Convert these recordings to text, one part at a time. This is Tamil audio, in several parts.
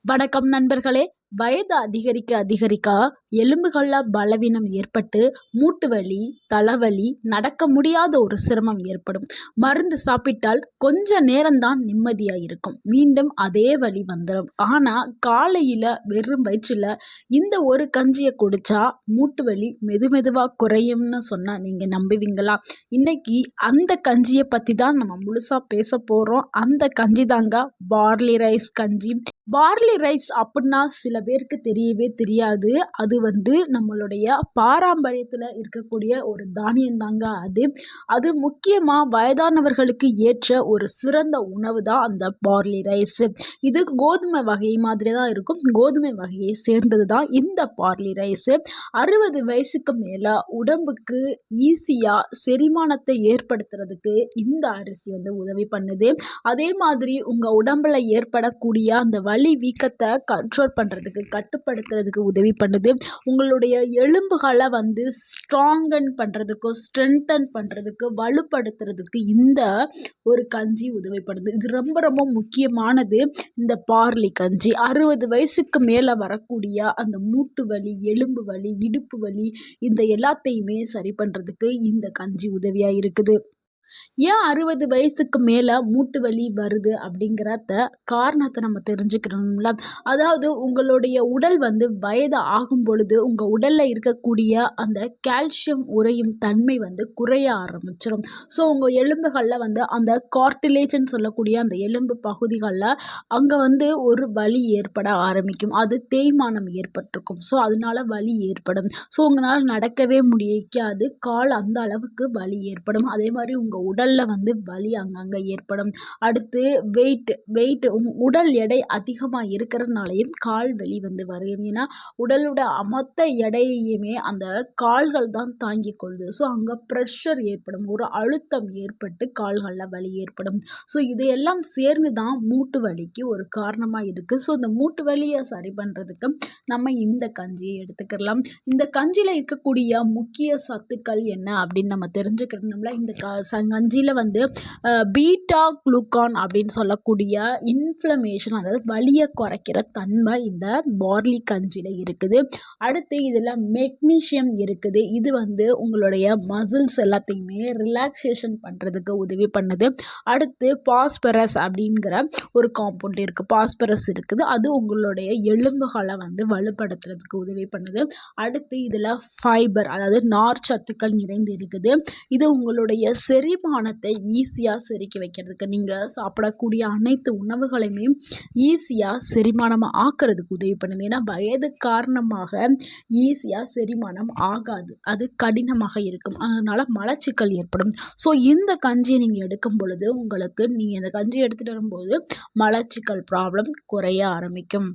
வணக்கம் நண்பர்களே. வயது அதிகரிக்க அதிகரிக்க எலும்புகளில் பலவீனம் ஏற்பட்டு மூட்டு வலி தலைவலி நடக்க முடியாத ஒரு சிரமம் ஏற்படும். மருந்து சாப்பிட்டால் கொஞ்ச நேரம்தான் நிம்மதியாக இருக்கும் மீண்டும் அதே வலி வந்துடும் ஆனால் காலையில் வெறும் வயிற்றில் இந்த ஒரு கஞ்சியை குடித்தா மூட்டு வலி மெது மெதுவாக குறையும்னு சொன்னால் நீங்கள் நம்புவீங்களா? இன்னைக்கு அந்த கஞ்சியை பற்றி தான் நம்ம முழுசாக பேச போகிறோம் அந்த கஞ்சி தாங்க பார்லி ரைஸ் கஞ்சி. பார்லி ரைஸ் அப்படின்னா சில பேருக்கு தெரியவே தெரியாது. அது வந்து நம்மளுடைய பாரம்பரியத்தில் இருக்கக்கூடிய ஒரு தானியந்தாங்க அது. அது முக்கியமாக வயதானவர்களுக்கு ஏற்ற ஒரு சிறந்த உணவு தான் அந்த பார்லி ரைஸ். இது கோதுமை வகை மாதிரி தான் இருக்கும். கோதுமை வகையை சேர்ந்தது தான் இந்த பார்லி ரைஸ். அறுபது வயசுக்கு மேலே உடம்புக்கு ஈஸியாக செரிமானத்தை ஏற்படுத்துறதுக்கு இந்த அரிசி வந்து உதவி பண்ணுது. அதே மாதிரி உங்கள் உடம்பில் ஏற்படக்கூடிய அந்த வலி வீக்கத்தை கண்ட்ரோல் பண்ணுறதுக்கு கட்டுப்படுத்துறதுக்கு உதவி பண்ணுது. உங்களுடைய எலும்புகளை வந்து ஸ்ட்ராங்கன் பண்ணுறதுக்கும் ஸ்ட்ரென்தன் பண்ணுறதுக்கு வலுப்படுத்துறதுக்கு இந்த ஒரு கஞ்சி உதவி பண்ணுது. இது ரொம்ப ரொம்ப முக்கியமானது. இந்த பார்லி கஞ்சி. அறுபது வயசுக்கு மேலே வரக்கூடிய அந்த மூட்டு வலி எலும்பு வலி இடுப்பு வலி இந்த எல்லாத்தையுமே சரி பண்ணுறதுக்கு இந்த கஞ்சி உதவியாக இருக்குது. ஏன் அறுபது வயசுக்கு மேலே மூட்டு வலி வருது அப்படிங்கிறத காரணத்தை நம்ம தெரிஞ்சுக்கணும்ல? அதாவது உங்களுடைய உடல் வந்து வயது ஆகும் பொழுது உங்கள் உடலில் இருக்கக்கூடிய அந்த கால்சியம் உறையும் தன்மை வந்து குறைய ஆரம்பிச்சிடும் ஸோ உங்கள் எலும்புகளில் வந்து அந்த கார்டிலேஜ்னு சொல்லக்கூடிய அந்த எலும்பு பகுதிகளில் அங்கே வந்து ஒரு வலி ஏற்பட ஆரம்பிக்கும். அது தேய்மானம் ஏற்பட்டிருக்கும். ஸோ அதனால வலி ஏற்படும். ஸோ உங்களால் நடக்கவே முடியாது. கால் அந்த அளவுக்கு வலி ஏற்படும். அதே மாதிரி உங்கள் உடலில் வந்து வலி அங்கங்கே ஏற்படும். அடுத்து வெயிட் வெயிட் உடல் எடை அதிகமாக இருக்கிறதுனாலையும் கால் வலி வந்து வரும். ஏன்னா உடலோட மொத்த எடையையுமே அந்த கால்கள் தான் தாங்கி கொள்ளுது. ஸோ அங்கே ப்ரெஷர் ஏற்படும். ஒரு அழுத்தம் ஏற்பட்டு கால்களில் வலி ஏற்படும். ஸோ இதையெல்லாம் சேர்ந்து தான் மூட்டு வலிக்கு ஒரு காரணமாக இருக்குது ஸோ இந்த மூட்டு வலியை சரி பண்ணுறதுக்கு நம்ம இந்த கஞ்சியை எடுத்துக்கலாம். இந்த கஞ்சியில் இருக்கக்கூடிய முக்கிய சத்துக்கள் என்ன அப்படின்னு நம்ம தெரிஞ்சுக்கணும்ல? இந்த க கஞ்சியில் வந்து பீட்டா குளுக்கான் அப்படின்னு சொல்லக்கூடிய இன்ஃப்ளமேஷன் அதாவது வலியை குறைக்கிற தன்மை இந்த பார்லி கஞ்சியில் இருக்குது. அடுத்து இதில் மெக்னீஷியம் இருக்குது. இது வந்து உங்களுடைய மசில்ஸ் எல்லாத்தையுமே ரிலாக்ஸேஷன் பண்ணுறதுக்கு உதவி பண்ணுது. அடுத்து பாஸ்பரஸ் அப்படிங்கிற ஒரு காம்பவுண்ட் இருக்குது பாஸ்பரஸ் இருக்குது. அது உங்களுடைய எலும்புகளை வந்து வலுப்படுத்துறதுக்கு உதவி பண்ணுது. அடுத்து இதில் ஃபைபர் அதாவது நார் சத்துக்கள் நிறைந்து இருக்குது. இது உங்களுடைய செரி செரிமானத்தை ஈஸியாக செரிக்க வைக்கிறதுக்கு நீங்கள் சாப்பிடக்கூடிய அனைத்து உணவுகளையுமே ஈஸியாக செரிமானமாக ஆக்கிறதுக்கு உதவி பண்ணுது. ஏன்னா வயது காரணமாக ஈஸியாக செரிமானம் ஆகாது. அது கடினமாக இருக்கும். அதனால் மலச்சிக்கல் ஏற்படும். ஸோ இந்த கஞ்சியை நீங்கள் எடுக்கும் பொழுது உங்களுக்கு நீங்கள் இந்த கஞ்சி எடுத்துகிட்டு வரும்போது மலச்சிக்கல் ப்ராப்ளம் குறைய ஆரம்பிக்கும்.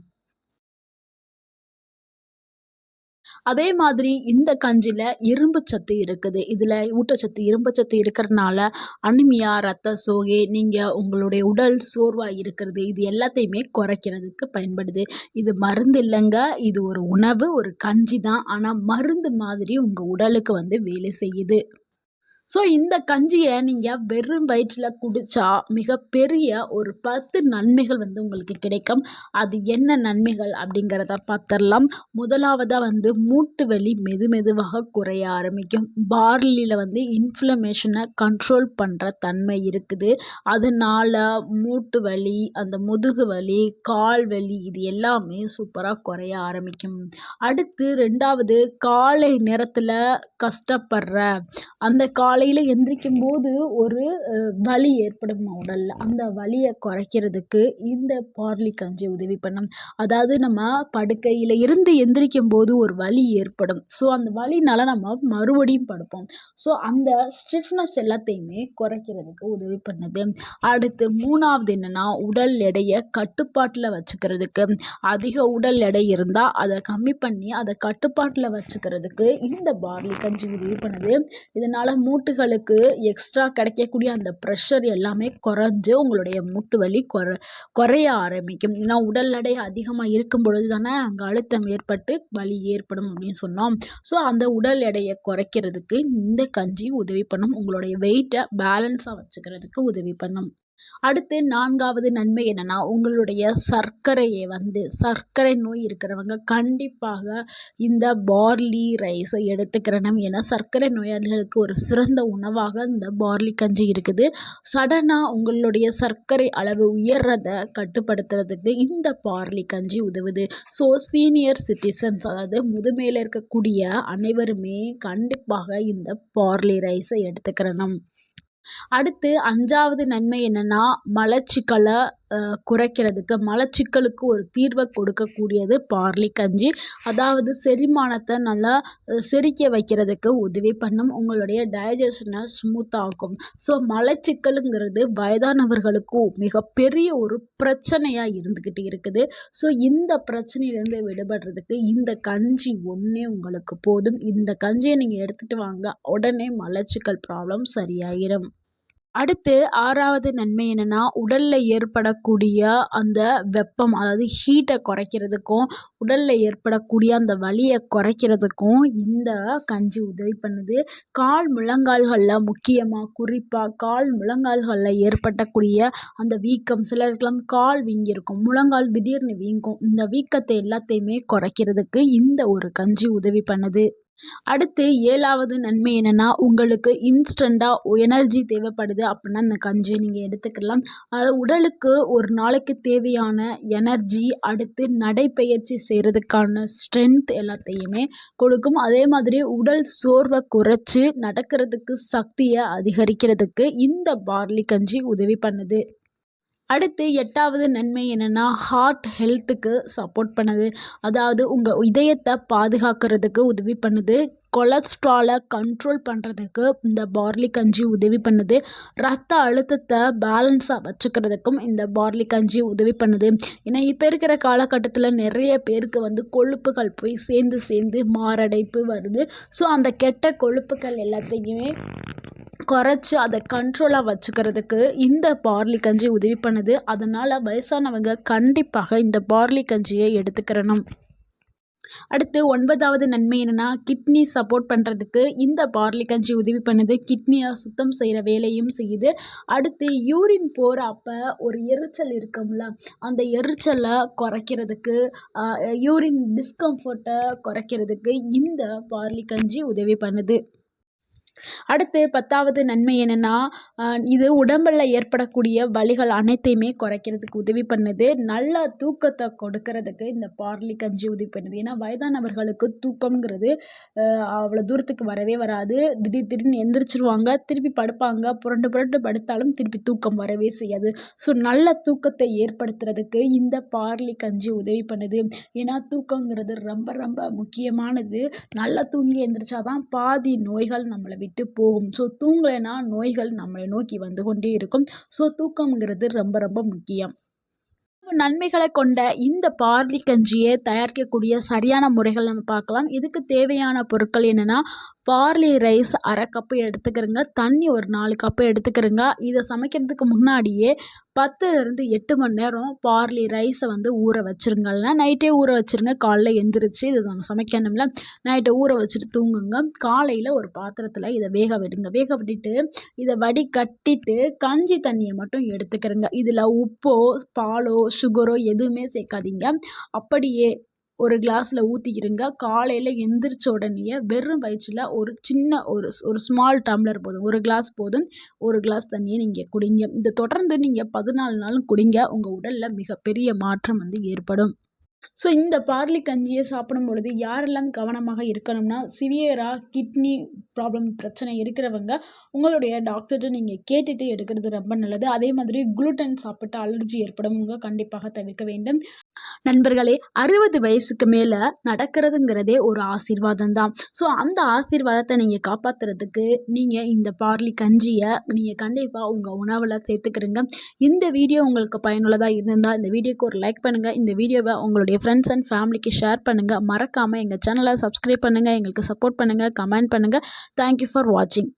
அதே மாதிரி இந்த கஞ்சியில் இரும்பு சத்து இருக்குது. இதில் ஊட்டச்சத்து இரும்பு சத்து இருக்கிறதுனால அனிமியா ரத்த சோகை நீங்கள் உங்களுடைய உடல் சோர்வாக இருக்கிறது இது எல்லாத்தையுமே குறைக்கிறதுக்கு பயன்படுது. இது மருந்து இல்லைங்க இது ஒரு உணவு ஒரு கஞ்சி தான். ஆனால் மருந்து மாதிரி உங்கள் உடலுக்கு வந்து வேலை செய்யுது. ஸோ இந்த கஞ்சியை நீங்கள் வெறும் வயிற்றில் குடித்தா மிகப்பெரிய ஒரு பத்து நன்மைகள் வந்து உங்களுக்கு கிடைக்கும். அது என்ன நன்மைகள் அப்படிங்கிறத பார்த்துடலாம். முதலாவதாக வந்து மூட்டு வலி மெது மெதுவாக குறைய ஆரம்பிக்கும். பார்லியில் வந்து இன்ஃப்ளமேஷனை கண்ட்ரோல் பண்ணுற தன்மை இருக்குது. அதனால் மூட்டு வலி அந்த முதுகு வலி கால் வலி இது எல்லாமே சூப்பராக குறைய ஆரம்பிக்கும். அடுத்து ரெண்டாவது காலை நேரத்தில் கஷ்டப்படுற அந்த கால் காலையில் எந்திரிக்கும் போது ஒரு வலி ஏற்படும் உடலில் அந்த வலியை குறைக்கிறதுக்கு இந்த பார்லி கஞ்சி உதவி பண்ணும். அதாவது நம்ம படுக்கையில் இருந்து எந்திரிக்கும் போது ஒரு வலி ஏற்படும். ஸோ அந்த வலினால நம்ம மறுபடியும் படுப்போம். ஸோ அந்த ஸ்டிஃப்னஸ் எல்லாத்தையுமே குறைக்கிறதுக்கு உதவி பண்ணுது. அடுத்து மூணாவது என்னென்னா உடல் எடையை கட்டுப்பாட்டில் வச்சுக்கிறதுக்கு. அதிக உடல் எடை இருந்தால் அதை கம்மி பண்ணி அதை கட்டுப்பாட்டில் வச்சுக்கிறதுக்கு இந்த பார்லி கஞ்சி உதவி பண்ணுது. இதனால் மூட்டை மூட்டுகளுக்கு எக்ஸ்ட்ரா கிடைக்கக்கூடிய அந்த ப்ரெஷர் எல்லாமே குறைஞ்சு உங்களுடைய மூட்டு வலி குற குறைய ஆரம்பிக்கும். ஏன்னா உடல் எடை அதிகமாக இருக்கும் பொழுது தானே அங்கே அழுத்தம் ஏற்பட்டு வலி ஏற்படும் அப்படின்னு சொன்னோம். ஸோ அந்த உடல் எடையை குறைக்கிறதுக்கு இந்த கஞ்சி உதவி பண்ணும். உங்களுடைய வெயிட்டை பேலன்ஸாக வச்சுக்கிறதுக்கு உதவி பண்ணும். அடுத்து நான்காவது நன்மை என்னன்னா உங்களுடைய சர்க்கரையை வந்து சர்க்கரை நோய் இருக்கிறவங்க கண்டிப்பாக இந்த பார்லி ரைஸை எடுத்துக்கிறணும் ஏன்னா சர்க்கரை நோயாளிகளுக்கு ஒரு சிறந்த உணவாக இந்த பார்லி கஞ்சி இருக்குது. சடனாக உங்களுடைய சர்க்கரை அளவு உயர்றதை கட்டுப்படுத்துறதுக்கு இந்த பார்லி கஞ்சி உதவுது. ஸோ சீனியர் சிட்டிசன்ஸ் அதாவது முதுமையில் இருக்கக்கூடிய அனைவருமே கண்டிப்பாக இந்த பார்லி ரைஸை எடுத்துக்கிறணும் அடுத்து அஞ்சாவது நன்மை என்னென்னா மலச்சிக்கலை குறைக்கிறதுக்கு மலச்சிக்கலுக்கு ஒரு தீர்வை கொடுக்கக்கூடியது பார்லி கஞ்சி. அதாவது செரிமானத்தை நல்லா செரிக்க வைக்கிறதுக்கு உதவி பண்ணும். உங்களுடைய டைஜஷனை ஸ்மூத்தாக்கும் ஸோ மலச்சிக்கலுங்கிறது வயதானவர்களுக்கும் மிகப்பெரிய ஒரு பிரச்சனையாக இருந்துக்கிட்டு இருக்குது. ஸோ இந்த பிரச்சனையிலேருந்து விடுபடுறதுக்கு இந்த கஞ்சி ஒன்றே உங்களுக்கு போதும். இந்த கஞ்சியை நீங்கள் எடுத்துகிட்டு வாங்க. உடனே மலச்சிக்கல் ப்ராப்ளம் சரியாயிடும் அடுத்து ஆறாவது நன்மை என்னென்னா உடலில் ஏற்படக்கூடிய அந்த வெப்பம் அதாவது ஹீட்டை குறைக்கிறதுக்கும் உடலில் ஏற்படக்கூடிய அந்த வலியை குறைக்கிறதுக்கும் இந்த கஞ்சி உதவி பண்ணுது. கால் முழங்கால்களில் முக்கியமாக குறிப்பாக கால் முழங்கால்களில் ஏற்படக்கூடிய அந்த வீக்கம் சிலருக்கெல்லாம் கால் வீங்கியிருக்கும் முழங்கால் திடீர்னு வீங்கும் இந்த வீக்கத்தை எல்லாத்தையுமே குறைக்கிறதுக்கு இந்த ஒரு கஞ்சி உதவி பண்ணுது. அடுத்து ஏழாவது நன்மை என்னென்னா உங்களுக்கு இன்ஸ்டண்ட்டாக எனர்ஜி தேவைப்படுது அப்படின்னா இந்த கஞ்சியை நீங்கள் எடுத்துக்கலாம். அது உடலுக்கு ஒரு நாளைக்கு தேவையான எனர்ஜி அடுத்து நடைப்பயிற்சி செய்கிறதுக்கான ஸ்ட்ரென்த் எல்லாத்தையுமே கொடுக்கும். அதே மாதிரி உடல் சோர்வை குறைச்சி நடக்கிறதுக்கு சக்தியை அதிகரிக்கிறதுக்கு இந்த பார்லி கஞ்சி உதவி பண்ணுது. அடுத்து எட்டாவது நன்மை என்னென்னா ஹார்ட் ஹெல்த்துக்கு சப்போர்ட் பண்ணுது. அதாவது உங்கள் இதயத்தை பாதுகாக்கிறதுக்கு உதவி பண்ணுது. கொலஸ்ட்ராலை கண்ட்ரோல் பண்ணுறதுக்கு இந்த பார்லி கஞ்சி உதவி பண்ணுது. ரத்த அழுத்தத்தை பேலன்ஸாக வச்சுக்கிறதுக்கும் இந்த பார்லி கஞ்சி உதவி பண்ணுது. ஏன்னா இப்போ இருக்கிற காலகட்டத்தில் நிறைய பேருக்கு வந்து கொழுப்புகள் போய் சேர்ந்து சேர்ந்து மாரடைப்பு வருது. ஸோ அந்த கெட்ட கொழுப்புகள் எல்லாத்தையுமே குறைச்சி அதை கண்ட்ரோலாக வச்சுக்கிறதுக்கு இந்த பார்லி கஞ்சி உதவி பண்ணுது. அதனால் வயசானவங்க கண்டிப்பாக இந்த பார்லி கஞ்சியை எடுத்துக்கிறணும். அடுத்து ஒன்பதாவது நன்மை என்னென்னா கிட்னி சப்போர்ட் பண்ணுறதுக்கு இந்த பார்லி கஞ்சி உதவி பண்ணுது. கிட்னியை சுத்தம் செய்கிற வேலையும் செய்யுது. அடுத்து யூரின் போகிற அப்போ ஒரு எரிச்சல் இருக்கும்ல அந்த எரிச்சலை குறைக்கிறதுக்கு யூரின் டிஸ்கம்ஃபர்ட்டை குறைக்கிறதுக்கு இந்த பார்லி கஞ்சி உதவி பண்ணுது. அடுத்து பத்தாவது நன்மை என்னென்னா இது உடம்பில் ஏற்படக்கூடிய வலிகள் அனைத்தையுமே குறைக்கிறதுக்கு உதவி பண்ணுது. நல்ல தூக்கத்தை கொடுக்கறதுக்கு இந்த பார்லி கஞ்சி உதவி பண்ணுது. ஏன்னா வயதானவர்களுக்கு தூக்கம்ங்கிறது அவ்வளோ தூரத்துக்கு வரவே வராது. திடீர் திடீர்னு எந்திரிச்சிருவாங்க திருப்பி படுப்பாங்க. புரண்டு புரண்டு படுத்தாலும் திருப்பி தூக்கம் வரவே செய்யாது. ஸோ நல்ல தூக்கத்தை ஏற்படுத்துறதுக்கு இந்த பார்லி கஞ்சி உதவி பண்ணுது. ஏன்னா தூக்கங்கிறது ரொம்ப ரொம்ப முக்கியமானது. நல்லா தூங்கி எந்திரிச்சாதான் பாதி நோய்கள் நம்மளை விட்டு போகும். ஸோ தூங்கலைன்னா நோய்கள் நம்மளை நோக்கி வந்து கொண்டே இருக்கும். ஸோ தூக்கம்ங்கிறது ரொம்ப ரொம்ப முக்கியம். நன்மைகளை கொண்ட இந்த பார்லி கஞ்சியை தயாரிக்கக்கூடிய சரியான முறைகள் நம்ம பார்க்கலாம். இதுக்கு தேவையான பொருட்கள் என்னென்னா பார்லி ரைஸ் அரை கப்பு எடுத்துக்கிறேங்க. தண்ணி ஒரு நாலு கப்பு எடுத்துக்கிறேங்க. இதை சமைக்கிறதுக்கு முன்னாடியே பத்துலேருந்து எட்டு மணி நேரம் பார்லி ரைஸை வந்து ஊற வச்சுருங்கல்ல நைட்டே ஊற வச்சுருங்க. காலைல எந்திரிச்சு இதை நம்ம சமைக்கணும்ல. நைட்டை ஊற வச்சுட்டு தூங்குங்க. காலையில் ஒரு பாத்திரத்தில் இதை வேக விடுங்க. வேக விட்டுட்டு இதை வடி கட்டிட்டு கஞ்சி தண்ணியை மட்டும் எடுத்துக்கிறேங்க. இதில் உப்போ பாலோ சுகரோ எதுவுமே சேர்க்காதீங்க. அப்படியே ஒரு கிளாஸில் ஊற்றிக்கிருங்க காலையில் எந்திரிச்ச உடனேயே வெறும் வயிற்றில் ஒரு சின்ன ஒரு ஒரு ஸ்மால் டம்ளர் போதும். ஒரு கிளாஸ் போதும். ஒரு கிளாஸ் தண்ணியை நீங்கள் குடிங்க. இந்த தொடர்ந்து நீங்கள் பதினாலு நாளும் குடிங்க. உங்கள் உடலில் மிகப்பெரிய மாற்றம் வந்து ஏற்படும். ஸோ இந்த பார்லி கஞ்சியை சாப்பிடும் பொழுது யாரெல்லாம் கவனமாக இருக்கணும்னா சிவியராக கிட்னி ப்ராப்ளம் பிரச்சனை இருக்கிறவங்க உங்களுடைய டாக்டர்கிட்ட நீங்கள் கேட்டுட்டு எடுக்கிறது ரொம்ப நல்லது. அதே மாதிரி குளுட்டன் சாப்பிட்டு அலர்ஜி ஏற்படும்ங்க கண்டிப்பாக தவிர்க்க வேண்டும். நண்பர்களே அறுபது வயசுக்கு மேலே நடக்கிறதுங்கிறதே ஒரு ஆசீர்வாதம் தான் ஸோ அந்த ஆசீர்வாதத்தை நீங்கள் காப்பாற்றுறதுக்கு நீங்கள் இந்த பார்லி கஞ்சியை நீங்கள் கண்டிப்பாக உங்கள் உணவில் சேர்த்துக்கிறீங்க இந்த வீடியோ உங்களுக்கு பயனுள்ளதாக இருந்தால் இந்த வீடியோக்கு ஒரு லைக் பண்ணுங்கள் இந்த வீடியோவை உங்களுடைய ஃப்ரெண்ட்ஸ் அண்ட் ஃபேமிலிக்கு ஷேர் பண்ணுங்கள் மறக்காமல் எங்கள் சேனலை சப்ஸ்கிரைப் பண்ணுங்கள் எங்களுக்கு சப்போர்ட் பண்ணுங்கள் கமெண்ட் பண்ணுங்கள் தேங்க்யூ ஃபார் வாட்சிங்